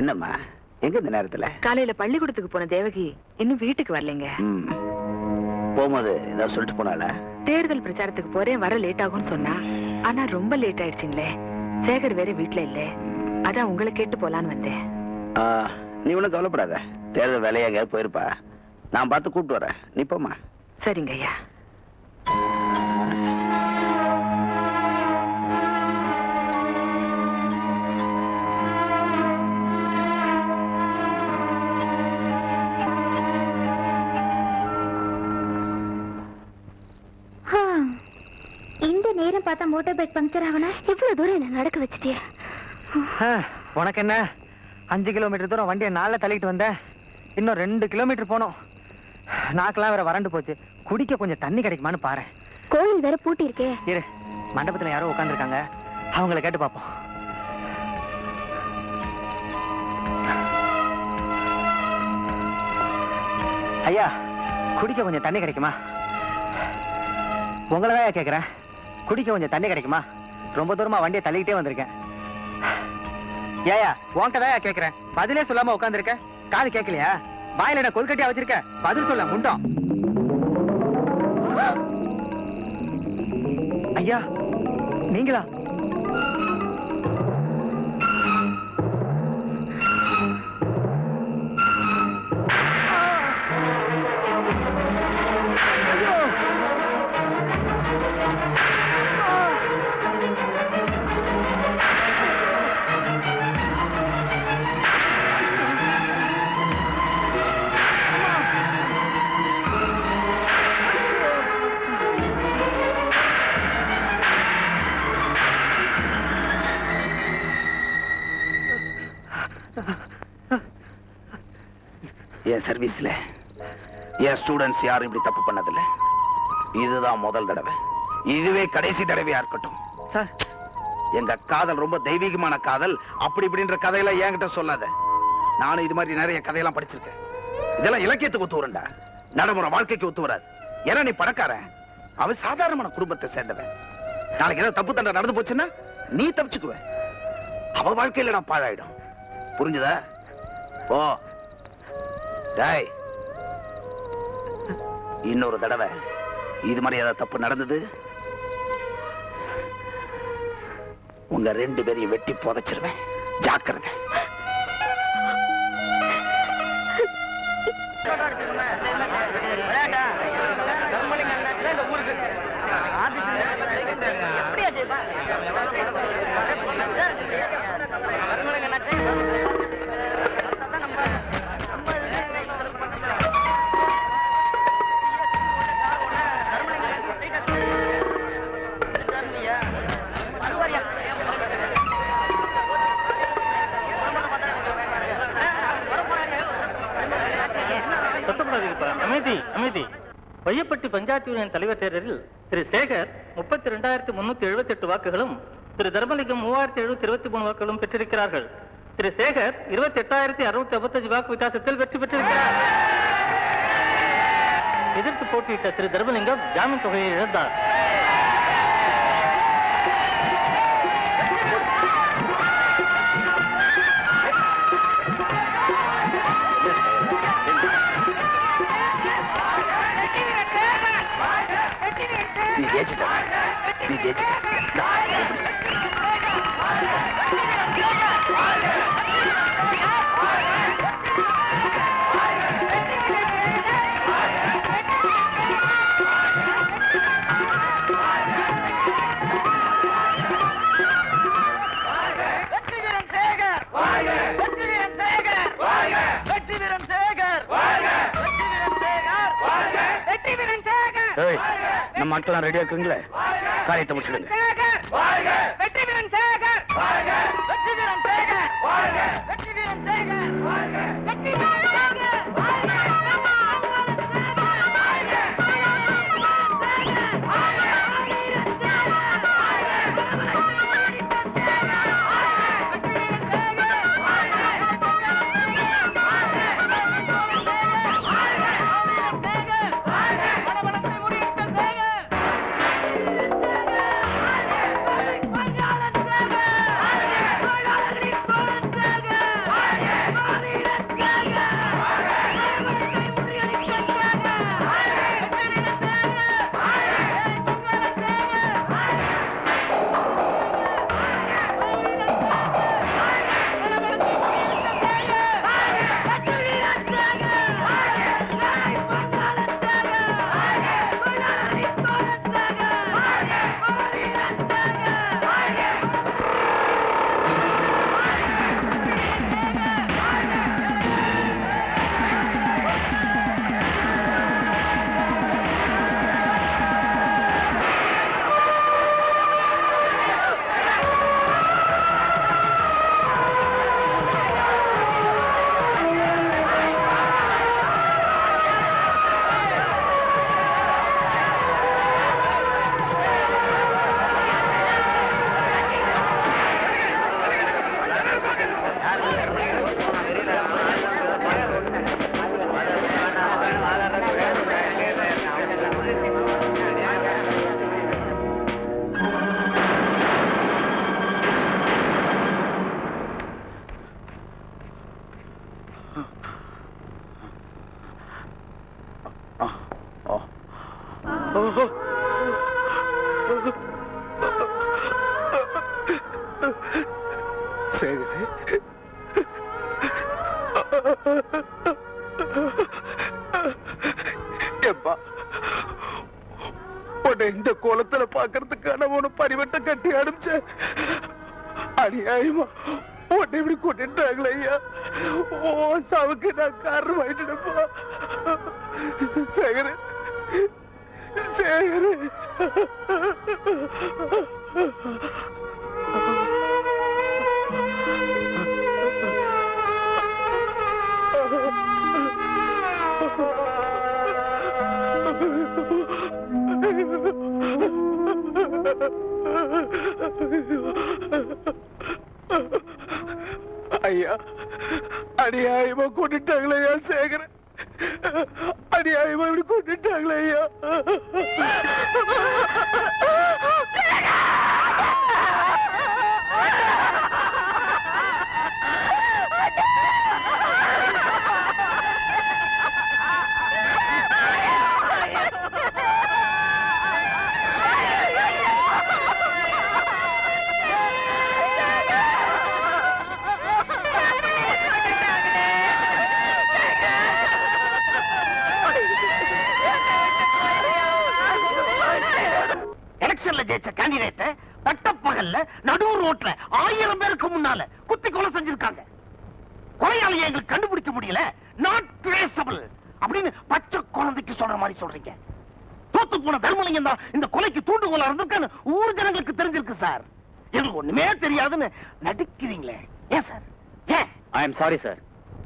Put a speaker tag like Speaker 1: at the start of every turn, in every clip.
Speaker 1: என்னம்மா? எங்க இந்த நேரத்துல?
Speaker 2: காலையில பள்ளிக்கூடத்துக்கு போன தேவகி இன்னும் வீட்டுக்கு வரலைங்க.
Speaker 1: போகும்போது ஏதாவது சொல்லிட்டு போனால
Speaker 2: தேர்தல் பிரச்சாரத்துக்கு போறேன் வர லேட் ஆகும்னு சொன்னா. ஆனா ரொம்ப லேட் ஆயிடுச்சுங்களே. சேகர் வேற வீட்ல இல்ல. அதான் உங்களை கேட்டு போலான்னு வந்தேன்.
Speaker 1: நீ ஒன்றும் கவலைப்படாத. தேர்தல் வேலையா எங்கேயாவது போயிருப்பா. நான் பார்த்து கூப்பிட்டு வரேன். நீ போம்மா.
Speaker 2: சரிங்க ஐயா.
Speaker 3: பார்த்தா மோட்டார் பைக் பங்க்சர் ஆகணும் இவ்வளவு தூரம் என்ன நடக்க வச்சுட்டியா.
Speaker 4: உனக்கு என்ன அஞ்சு கிலோமீட்டர் தூரம் வண்டியை நாளில் தள்ளிட்டு வந்தேன் இன்னும் ரெண்டு கிலோமீட்டர் போனோம். நாக்கெல்லாம் வேற வறண்டு போச்சு. குடிக்க கொஞ்சம் தண்ணி கிடைக்குமான்னு பாரு
Speaker 3: கோயில் வேற பூட்டி இருக்கே
Speaker 4: இரு மண்டபத்தில் யாரோ உட்காந்துருக்காங்க அவங்கள கேட்டு பார்ப்போம். ஐயா குடிக்க கொஞ்சம் தண்ணி கிடைக்குமா? உங்களை தான் கேட்குறேன் குடிக்க கொஞ்சம் தண்ணி கிடைக்குமா? ரொம்ப தூரமா வண்டியை தள்ளிக்கிட்டே வந்திருக்கேன். ஏயா உன்கிட்டதாயா கேட்கிறேன் பதிலே சொல்லாம உட்காந்துருக்க காது கேட்கலையா வாயில என்ன கொல்கட்டியா வச்சிருக்க? பதில் சொல்ல முண்டம். ஐயா நீங்களா?
Speaker 1: என் சர்வீஸ்ல என் ஸ்டூடெண்ட்ஸ் யாரும் இப்படி தப்பு பண்ணதில்ல. இதுதான் முதல் தடவை. இதுவே கடைசி தடவையா இருக்கட்டும்.
Speaker 4: சார்.
Speaker 1: எங்க காதல் ரொம்ப தெய்வீகமான காதல். அப்படி இப்படின்ற கதையெல்லாம் என்கிட்ட சொல்லாத. நானும் இது மாதிரி நிறைய கதையெல்லாம் படிச்சிருக்கேன். இதெல்லாம் இலக்கியத்துக்கு ஒத்து வரண்டா நடைமுறை வாழ்க்கைக்கு ஒத்து வராது. ஏன்னா நீ பணக்காரன். அவன் சாதாரணமான குடும்பத்தை சேர்ந்தவன். நாளைக்கு ஏதாவது தப்பு தண்டை நடந்து போச்சுன்னா நீ தப்பிச்சுக்குவ. அவ வாழ்க்கையில நான் பாழாயிடும். புரிஞ்சுதா? ஓ டாய். இன்னொரு தடவை இது மாதிரி ஏதாவது தப்பு நடந்தது? உங்க ரெண்டு பேரையும் வெட்டி புதைச்சிருவேன். ஜாக்கிரதை.
Speaker 5: சத்தப்படாதீங்கப்பா பஞ்சாயத்து யூனியன் தலைவர் தேர்தலில் திரு சேகர் முப்பத்தி ரெண்டாயிரத்தி முன்னூத்தி எழுபத்தி எட்டு வாக்குகளும் திரு தர்மலிங்கம் மூவாயிரத்தி எழுநூத்தி இருபத்தி மூணு வாக்குகளும் பெற்றிருக்கிறார்கள். திரு சேகர் இருபத்தி எட்டாயிரத்தி அறுநூத்தி ஐம்பத்தஞ்சு வாக்கு வித்தியாசத்தில் வெற்றி பெற்றிருக்கிறார். எதிர்த்து போட்டியிட்ட திரு தர்மலிங்கம் ஜாமீன் தொகையை இழந்தார்.
Speaker 1: நீ ஜெயிச்சிட்ட நீ ஜெயிச்சிட்ட நம்ம ஆட்கள்லாம் ரெடியா இருக்குங்களே? காரியத்தை முடிச்சிடுங்க.
Speaker 3: சேகர்!
Speaker 6: ஏப்பா உன்னை இந்த கோலத்துல பாக்குறதுக்கான உன பரிவட்ட கட்டி அனுப்பிச்சேன். அநியாயமா உன்னை இப்படி கொண்டுட்டாங்களே ஐயா. ஓ சாவுக்கு நான் காரணம் ஆயிட்டுப்பா சேகரு சேகரு. அநியாயமா கொண்டுட்டாங்களே ஐயா சேகர அநியாயமா இப்படி கொண்டுட்டாங்களே ஐயா.
Speaker 7: ட்ரேசபிள் அப்படின்னு பச்சை குழந்தைக்கு சொல்ற மாதிரி சொல்றீங்க. தோத்து போன தர்மலிங்கம் தான் இந்த கொலைக்கு தூண்டுகோலா இருந்திருக்கான்னு ஊர் ஜனங்களுக்கு தெரிஞ்சிருக்கு சார். எங்களுக்கு ஒண்ணுமே தெரியாதுன்னு நடிக்கிறீங்களே. ஏன் சார்? ஏன்?
Speaker 4: ஐ எம் சாரி சார்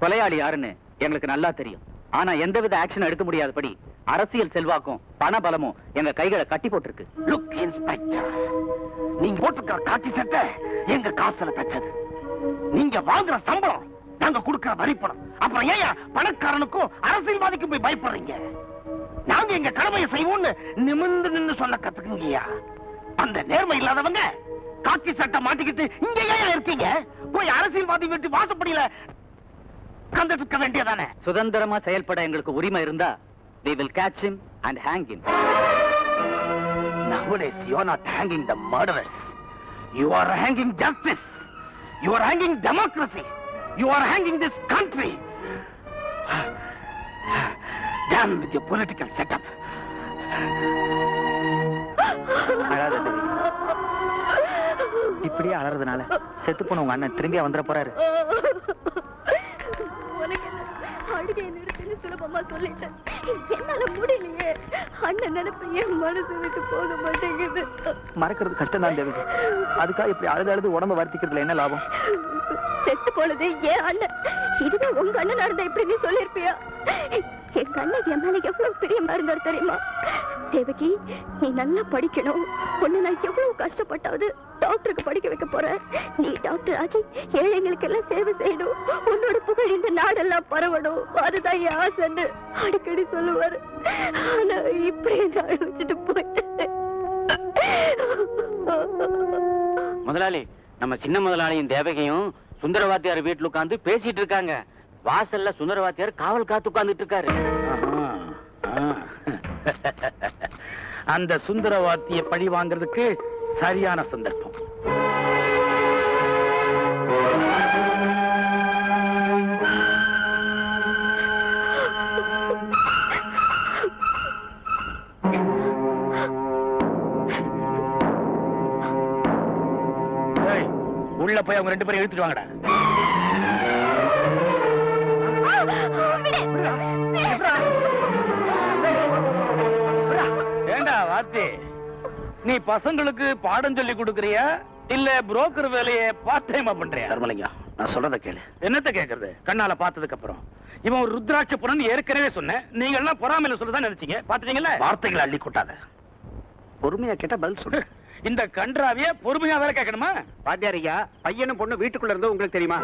Speaker 4: கொலையாளி யாருன்னு எங்களுக்கு நல்லா தெரியும். ஆனா எந்தவித ஆக்ஷன் எடுக்க முடியாதபடி அரசியல் செல்வாக்கும் பண பலமும் எங்க கைகளை கட்டி போட்டிருக்கு.
Speaker 7: லுக் இன்ஸ்பெக்டர் நீங்க போட்டுக்கிற காக்கி சட்டை எங்க காசுல தச்சது நீங்க வாங்குற சம்பளம் நாங்க கொடுக்கிற வரிப்பணம் அப்புறம் ஏன் பணக்காரனுக்கும் அரசியல்வாதிக்கும் போய் பயப்படுறீங்க நாங்க எங்க கடமையை செய்வோம்னு நிமிர்ந்து நின்னு சொல்ல கத்துக்குங்கய்யா அந்த நேர்மை இல்லாதவங்க காக்கி சட்டை மாட்டிக்கிட்டு இங்க ஏன் இருக்கீங்க போய் அரசியல்வாதி வீட்டு வாசப்படியில கந்துட்டு வேண்டியதானே
Speaker 4: சுதந்திரமா செயல்பட எங்களுக்கு உரிமை இருந்தா we will catch him and hang him
Speaker 7: Nowadays, you are not hanging the murderers. You are hanging justice. You are hanging democracy. You are hanging this country. Done with your political setup.
Speaker 4: இப்படியே அலறதுனால செத்து போன உங்க அண்ணன் திரும்பியா வந்துட போறாரு.
Speaker 8: அழுகையை நிறுத்தின்னு சுலபமா சொல்லிட்டேன். என்னால முடியலையே. அண்ணன் நினைப்பு என் மனசு விட்டு போக மாட்டேங்குது.
Speaker 4: மறக்கிறது கஷ்டம் தான் தேவி அதுக்காக இப்படி அழுது அழுது உடம்ப வருத்திக்கிறதுல என்ன லாபம்?
Speaker 8: செத்து போனது ஏன் அண்ணன்? இதுவே உங்க அண்ணன் நடந்த எப்படி நீ சொல்லிருப்பியா எங்க அண்ணன் என் மேல எவ்வளவு பிரியமா இருந்தார் தெரியுமா? தேவகி நீ நல்லா படிக்கணும். ஒண்ணு நான் எவ்வளவு கஷ்டப்பட்டாவது டாக்டருக்கு படிக்க வைக்க போறேன். நீ டாக்டர் ஆகி ஏழைங்களுக்கு எல்லாம் சேவை செய்யணும். உன்னோட புகழ் இந்த நாடெல்லாம் பரவணும். அதுதான் என் ஆசைன்னு அடிக்கடி சொல்லுவாரு. ஆனா இப்படி நான் வச்சுட்டு போயிட்டேன்.
Speaker 4: முதலாளி நம்ம சின்ன முதலாளியும் தேவகையும் சுந்தரவாத்தியார் வீட்டுல உட்காந்து பேசிட்டு இருக்காங்க. வாசல்ல சுந்தரவாத்தியார் காவல் காத்து உட்கார்ந்துட்டு இருக்காரு.
Speaker 6: அந்த சுந்தரவாத்திய பழி வாங்குறதுக்கு சரியான சந்தர்ப்பம். போய் அவங்க ரெண்டு பேரும் இழுத்துட்டு வாங்கடா. ஏண்டா வாத்தி நீ பசங்களுக்கு பாடம் சொல்லி கொடுக்கறியா? இல்ல புரோக்கர் வேலையை பார்ட் டைமா பண்றியா?
Speaker 7: தர்மலிங்கம் நான் சொல்றத கேளு.
Speaker 6: என்னத்த கேக்குறது? கண்ணால பார்த்ததுக்கு அப்புறம். இவன் ஒரு ருத்ராட்ச புறன் ஏற்கனவே சொன்னேன். நீங்க எல்லாம் பொறாமையில சொல்லதான் நினைச்சீங்க. பாத்துட்டீங்களா
Speaker 7: வார்த்தைகளை அள்ளி கொட்டாத. பொறுமையா கேட்டா பதில் சொல்லு.
Speaker 6: இந்த கன்றாவிய பொறுமையா வேலை கேட்கணுமா?
Speaker 4: வாத்தியாரியா பையனும் பொண்ணு வீட்டுக்குள்ள இருந்து உங்களுக்கு தெரியுமா?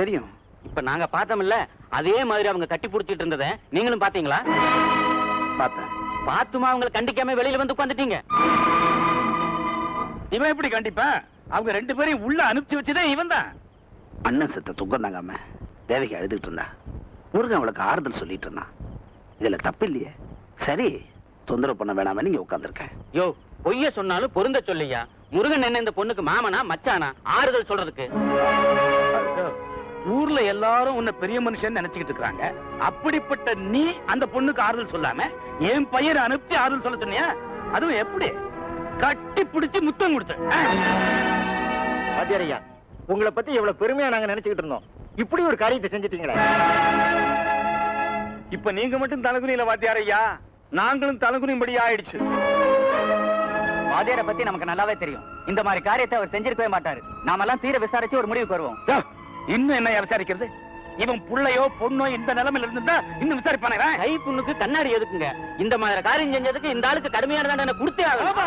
Speaker 6: தெரியும்.
Speaker 4: இப்ப நாங்க பார்த்தோம்ல அதே மாதிரி அவங்க கட்டி புடிச்சிட்டு இருந்ததை நீங்களும் பாத்தீங்களா
Speaker 6: பார்த்தேன்.
Speaker 4: பாத்துமா அவங்களை கண்டிக்காம வெளியில வந்து உட்காந்துட்டீங்க
Speaker 6: இவன் எப்படி கண்டிப்பான் அவங்க ரெண்டு பேரையும் உள்ள அனுப்பிச்சு வச்சதே இவன் தான்
Speaker 7: அண்ணன் செத்த துக்கம் தாங்காம தேவகி அழுதுட்டு இருந்தா. முருகன் அவளுக்கு ஆறுதல் சொல்லிட்டு இருந்தான். இதுல தப்பு இல்லையே
Speaker 6: சரி தொந்தரவு பண்ண வேணாமே நீங்க உட்கார்ந்திருக்கேன்
Speaker 9: யோ பொய்ய சொன்னாலும் பொருந்த சொல்லியா? முருகன் என்ன இந்த பொண்ணுக்கு மாமனா மச்சானா? ஆறுதல் சொல்றதுக்கு.
Speaker 6: ஊர்ல எல்லாரும் உன்னை பெரிய மனுஷன் நினைச்சுக்கிட்டு இருக்காங்க அப்படிப்பட்ட நீ அந்த பொண்ணுக்கு ஆறுதல் சொல்லாம என் பையனை அனுப்பி ஆறுதல் சொல்ல சொன்னியா? அதுவும் எப்படி? கட்டி பிடிச்சு முத்தம் கொடுத்த
Speaker 10: வாத்தியாரையா உங்களை பத்தி எவ்வளவு பெருமையா நாங்க நினைச்சுக்கிட்டு இருந்தோம். இப்படி ஒரு காரியத்தை செஞ்சிட்டீங்களே.
Speaker 6: இப்ப நீங்க மட்டும் தலகுனியில வாத்தியாரையா நாங்களும் தலகுனியும்படி ஆயிடுச்சு
Speaker 10: வாத்தியாரை பத்தி நமக்கு நல்லாவே தெரியும். இந்த மாதிரி காரியத்தை அவர் செஞ்சிருக்கவே மாட்டாரு. நாமெல்லாம் தீர விசாரிச்சு ஒரு முடிவுக்கு வருவோம்.
Speaker 6: இன்னும் என்ன விசாரிக்கிறது? இவன் புள்ளையோ பொண்ணோ இந்த நிலைமையில இருந்தா இன்னும் விசாரிப்பானே?
Speaker 9: கை புண்ணுக்கு கண்ணாடி எதுக்குங்க? இந்த மாதிரி காரியம் செஞ்சதுக்கு இந்த ஆளுக்கு கடுமையான தண்டனை கொடுத்தே
Speaker 6: தண்டனை ஆகணும்.